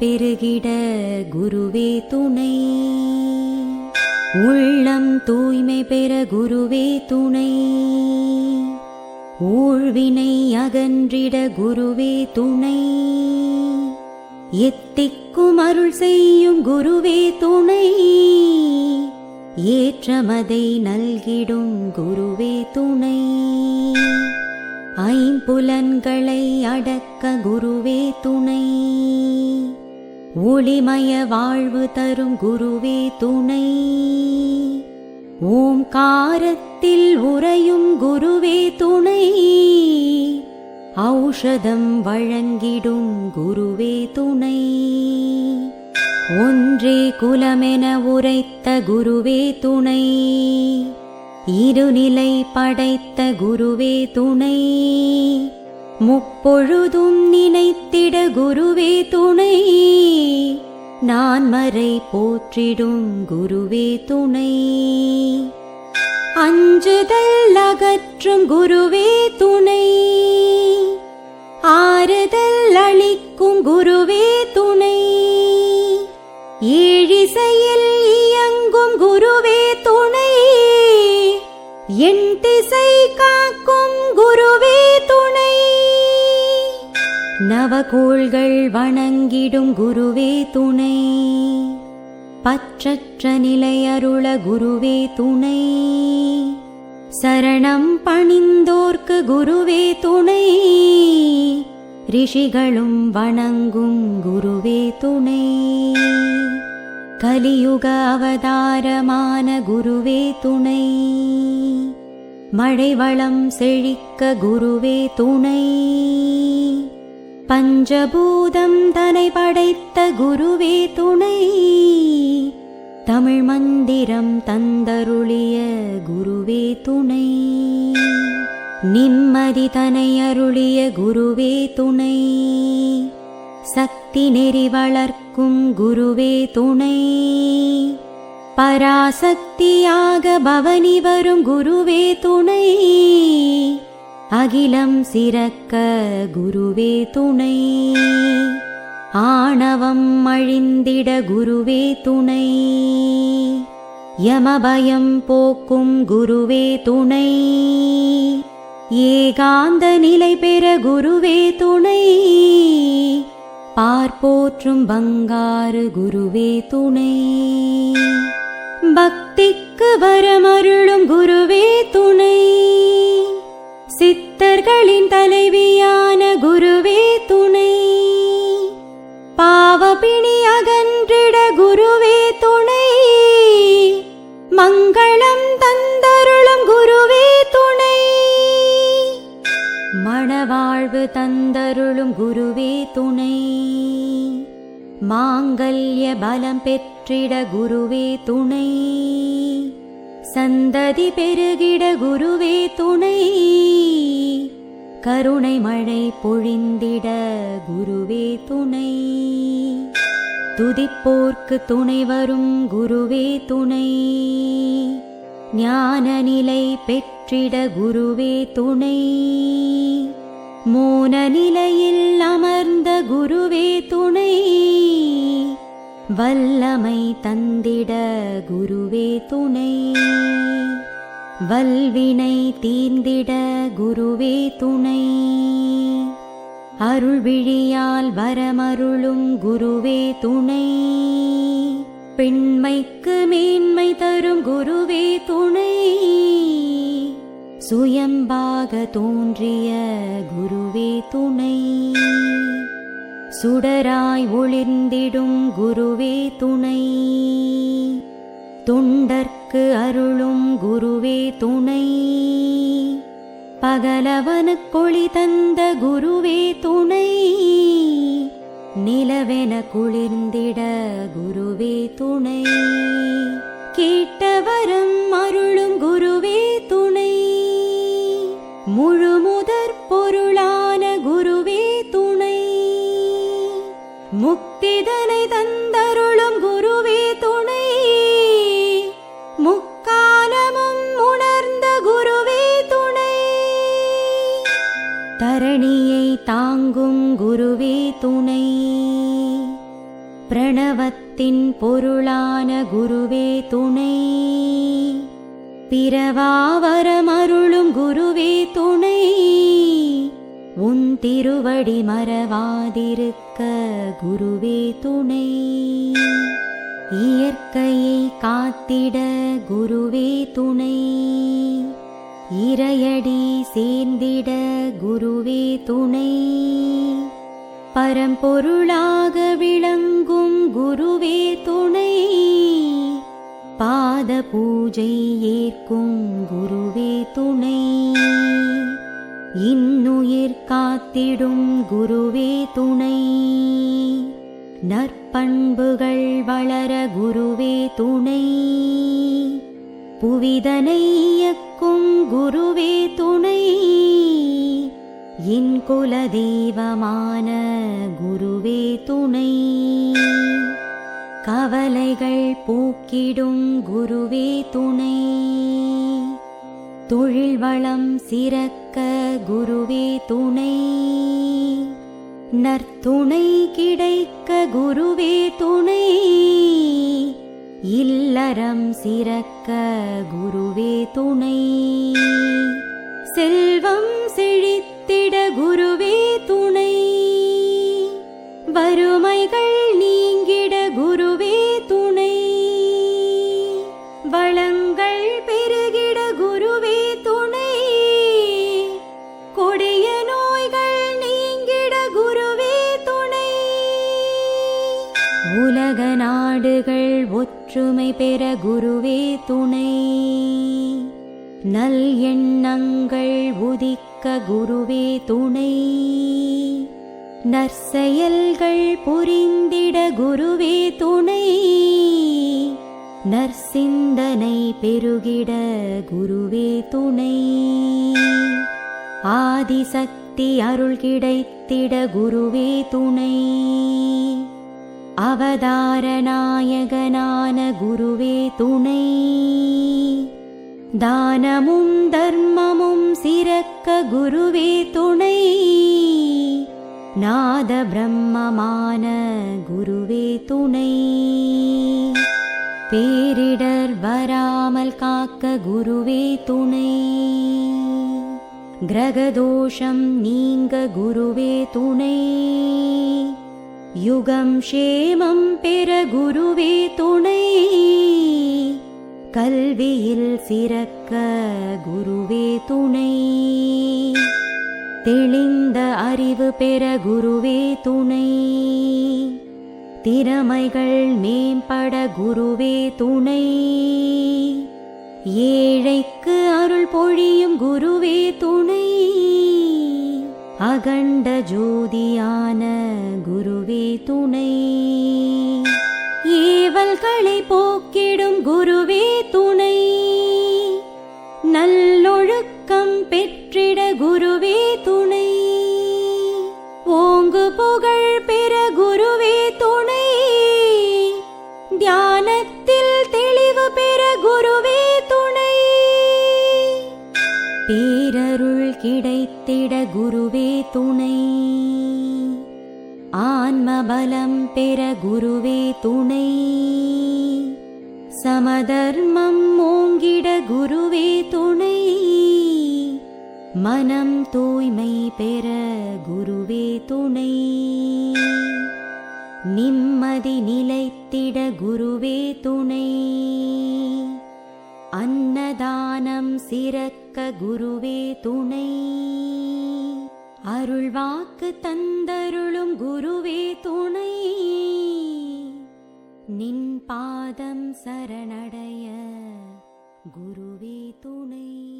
பெருகிட குருவே துணை. உள்ளம் தூய்மை பெற குருவே துணை. ஊழ்வினை அகன்றிட குருவே துணை. எத்திக்கும் அருள் செய்யும் குருவே துணை. ஏற்றமதை நல்கிடும் குருவே துணை. ஐம்புலன்களை அடக்க குருவே துணை. ஒளிமய வாழ்வு தரும் குருவே துணை. ஓம்காரத்தில் உறையும் குருவே துணை. ஔஷதம் வழங்கிடும் குருவே துணை. ஒன்றே குலமென உரைத்த குருவே துணை. இருநிலை படைத்த குருவே துணை. முப்பொழுதும் நினைத்திட குருவே துணை. நான் மறை போற்றிடும் குருவே துணை. அஞ்சுதல் அகற்றும் குருவே துணை. ஆறுதல் அளிக்கும் குருவே துணை. ஏழிசையில் இயங்கும் குருவே துணை. என் திசை காக்கும் குருவே நவகோள்கள் வணங்கிடும் குருவே துணை. பற்றற்ற நிலையருள குருவே துணை. சரணம் பணிந்தோர்க்கு குருவே துணை. ரிஷிகளும் வணங்கும் குருவே துணை. கலியுக அவதாரமான குருவே துணை. மழைவளம் செழிக்க குருவே துணை. பஞ்சபூதம் தனை படைத்த குருவே துணை. தமிழ் மந்திரம் தந்தருளிய குருவே துணை. நிம்மதி தனை அருளிய குருவே துணை. சக்தி நெறி வளர்க்கும் குருவே துணை. பராசக்தியாக பவனி வரும் குருவே துணை. அகிலம் சிறக்க குருவே துணை. ஆணவம் அழிந்திட குருவே துணை. யமபயம் போக்கும் குருவே துணை. ஏகாந்த நிலை பெற குருவே துணை. பார்ப்போற்றும் பங்காறு குருவே துணை. பக்திக்கு வரமருளும் குருவே துணை. சித்தர்களின் தலைவியான குருவே துணை. பாவபிணி அகன்றிட குருவே துணை. மங்களம் தந்தருளும் குருவே துணை. மணவாழ்வு தந்தருளும் குருவே துணை. மாங்கல்ய பலம் பெற்றிட குருவே துணை. சந்ததி பெருகிட குருவே துணை. கருணை மழை பொழிந்திட குருவே துணை. துதிப்போர்க்கு துணை வரும் குருவே துணை. ஞான நிலை பெற்றிட குருவே துணை. மோன நிலையில் அமர்ந்த குருவே துணை. வல்லமை தந்திட குருவே துணை. வல்வினை தீர்ந்திட குருவே துணை. அருள் விழியால் வரமருளும் குருவே துணை. பெண்மைக்கு மேன்மை தரும் குருவே துணை. சுயம்பாக தோன்றிய குருவே துணை. சுடராய் ஒளிர்ந்திடும் குருவே துணை. தொண்டர்க்கு அருளும் குருவே துணை. பகலவனுக்கொளி தந்த குருவே துணை. நிலவென குளிர்ந்திட குருவே துணை. கேட்டவரம் அருளும் திதனை தந்தருளும் குருவே துணை. முக்காலமும் உணர்ந்த குருவே துணை. தரணியை தாங்கும் குருவே துணை. பிரணவத்தின் பொருளான குருவே துணை. பிறவாவரமருளும் குருவே துணை. உன் திருவடி மறவாதிருக்க குருவே துணை. இயற்கையை காத்திட குருவே துணை. இறையடி சேர்ந்திட குருவே துணை. பரம்பொருளாக விளங்கும் குருவே துணை. பாத பூஜை ஏற்கும் குருவே துணை. இன்னுயிர் காத்திடும் குருவே துணை. நற்பண்புகள் வளர குருவே துணை. புவிதனை இயக்கும் குருவே துணை. என் குல தெய்வமான குருவே துணை. கவலைகள் போக்கிடும் குருவே துணை. தொழில் வளம் சிறக்க குருவே துணை. நற்துணை கிடைக்க குருவே துணை. இல்லறம் சிறக்க குருவே துணை. செல்வம் செழித்திட குருவே உலக நாடுகள் ஒற்றுமை பெற குருவே துணை. நல் எண்ணங்கள் உதிக்க குருவே துணை. நற்செயல்கள் புரிந்திட குருவே துணை. நற்சிந்தனை பெருகிட குருவே துணை. ஆதிசக்தி அருள் கிடைத்திட குருவே துணை. அவதாரநாயகனான குருவே துணை. தானமும் தர்மமும் சிறக்க குருவே துணை. நாத பிரம்மமான குருவே துணை. பேரிடர் வராமல் காக்க குருவே துணை. கிரகதோஷம் நீங்க குருவே துணை. யுகம் ஷேமம் பெற குருவே துணை. கல்வியில் சிறக்க குருவே துணை. தெளிந்த அறிவு பெற குருவே துணை. திறமைகள் மேம்பட குருவே துணை. ஏழைக்கு அருள் பொழியும் குருவே துணை. அகண்ட ஜோதியான குருவே துணை. ஏவல்களை போக்கிடும் குருவே துணை. நல்லொழுக்கம் பெற்றிட குருவே துணை. ஓங்கு புகழ் பெற குருவே துணை. தியானத்தில் அருள் கிடைத்திட குருவே துணை. ஆன்மபலம் பெற குருவே துணை. சமதர்மம் ஓங்கிட குருவே துணை. மனம் தூய்மை பெற குருவே துணை. நிம்மதி நிலைத்திட குருவே துணை. அன்னதானம் சிறக்க குருவே துணை. அருள் வாக்கு தந்தருளும் குருவே துணை. நின் பாதம் சரணடைய குருவே துணை.